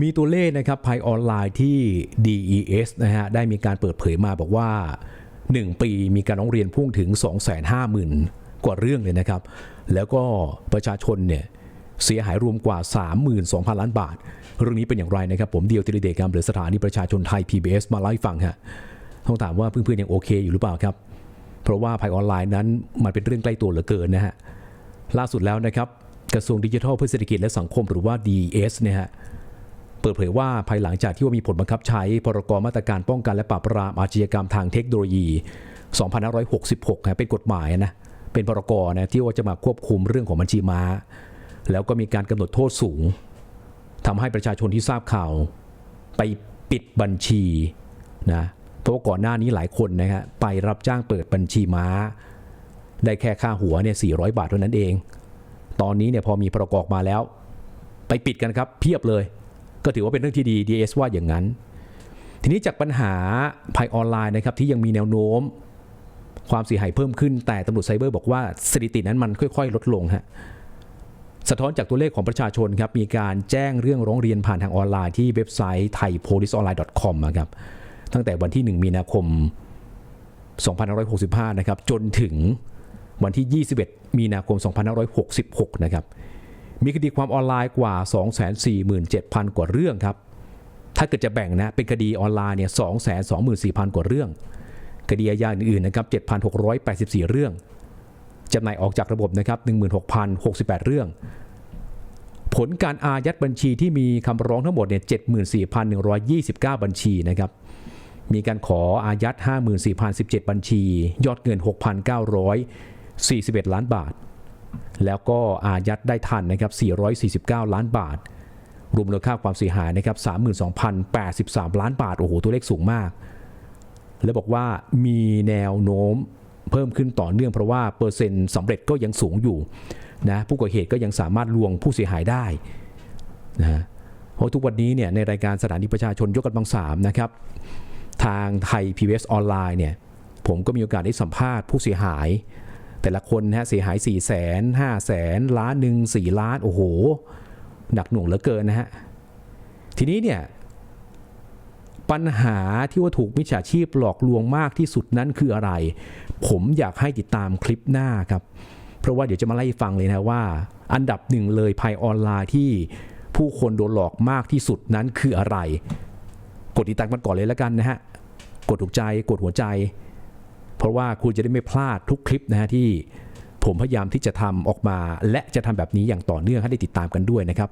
มีตัวเลขนะครับภัยออนไลน์ที่ DES นะฮะได้มีการเปิดเผยมาบอกว่า 1 ปีมีการร้องเรียนพุ่งถึง 250,000 กว่าเรื่องเลยนะครับ แล้วก็ประชาชนเนี่ยเสียหายรวมกว่า 32,000 ล้านบาท เรื่องนี้เป็นอย่างไรนะครับ ผมเดียวติริเดชครับหรือสถานีประชาชนไทย PBS มาเล่าให้ฟังฮะต้องถามว่าเพื่อนๆยังโอเคอยู่หรือเปล่าครับ เพราะว่าภัยออนไลน์นั้นมันเป็นเรื่องใกล้ตัวเหลือเกินนะฮะล่าสุดแล้วนะครับกระทรวงดิจิทัลเพื่อเศรษฐกิจและสังคมหรือว่า DES เนี่ยฮะ เปิดเผยว่าภายหลังจากที่ว่ามีผลบังคับใช้พรกมาตรการป้องกันและปราบปรามอาชญากรรมทางเทคโนโลยี 2566นะเป็นกฎหมายนะเป็นพรกนะที่ว่าจะมาควบคุมเรื่องของบัญชีม้า แล้วก็มีการกำหนดโทษสูงทำให้ประชาชนที่ทราบข่าว ไปปิดบัญชีนะเพราะว่าก่อนหน้านี้หลายคนนะฮะไปรับจ้างเปิดบัญชีม้า ได้แค่ค่าหัวเนี่ย400 บาทเท่านั้นเอง ตอนนี้เนี่ยพอมีปรกอบมาแล้ว ไปปิดกันครับเพียบเลย ก็ถือว่าเป็นเรื่องที่ดี DS ว่าอย่างนั้น ทีนี้จากปัญหาภัยออนไลน์นะครับที่ยังมีแนวโน้ม ความเสียหายเพิ่มขึ้น แต่ตำรวจไซเบอร์บอกว่าสถิตินั้นมันค่อย ๆ ลดลงฮะสะท้อนจากตัวเลขของประชาชนครับมีการแจ้งเรื่องร้องเรียนผ่านทางออนไลน์ที่เว็บไซต์ thaipoliceonline.com นะครับตั้งแต่วันที่ 1 มีนาคม 2565 นะครับจนถึงวันที่ 21 มีนาคม 2566 นะครับ มีคดีความออนไลน์กว่า 247,000 กว่าเรื่องครับ ถ้าเกิดจะแบ่งนะ เป็นคดีออนไลน์เนี่ย224,000 กว่าเรื่อง คดีอาญาอื่นๆนะครับ 7,684 เรื่องจำหน่ายออกจากระบบนะครับ 16,068 เรื่อง ผลการอายัดบัญชีที่มีคำร้องทั้งหมดเนี่ย74,129 บัญชีนะครับมีการขออายัด 54,017 บัญชี ยอดเงิน 6,941 ล้านบาท แล้วก็อายัดได้ทันนะครับ 449 ล้านบาท รวมมูลค่าความเสียหายนะครับ 32,083 ล้านบาท โอ้โห ตัวเลขสูงมาก แล้วบอกว่ามีแนวโน้มเพิ่มขึ้นต่อเนื่องเพราะว่าเปอร์เซ็นต์สำเร็จก็ยังสูงอยู่นะ ผู้ก่อเหตุก็ยังสามารถลวงผู้เสียหายได้นะเพราะทุกวันนี้เนี่ยในรายการสถานีประชาชนยกกำลังสามนะครับทางไทย PBS ออนไลน์เนี่ยผมก็มีโอกาสได้สัมภาษณ์ผู้เสียหาย แต่ละคนนะฮะเสียหาย4 0 0แสนห้าแสนล้านหนึ่งสี่ล้าน โอ้โห หนักหน่วงเหลือเกินนะฮะ ทีนี้เนี่ย ปัญหาที่ว่าถูกมิจฉาชีพหลอกลวงมากที่สุดนั้นคืออะไร ผมอยากให้ติดตามคลิปหน้าครับ เพราะว่าเดี๋ยวจะมาไล่ฟังเลยนะว่า อันดับหนึ่งเลยภัยออนไลน์ที่ผู้คนโดนหลอกมากที่สุดนั้นคืออะไร กดติดตามกันก่อนเลยแล้วกันนะฮะ กดถูกใจ กดหัวใจ เพราะว่าคุณจะได้ไม่พลาดทุกคลิปนะฮะที่ผมพยายามที่จะทำออกมา และจะทำแบบนี้อย่างต่อเนื่องให้ได้ติดตามกันด้วยนะครับ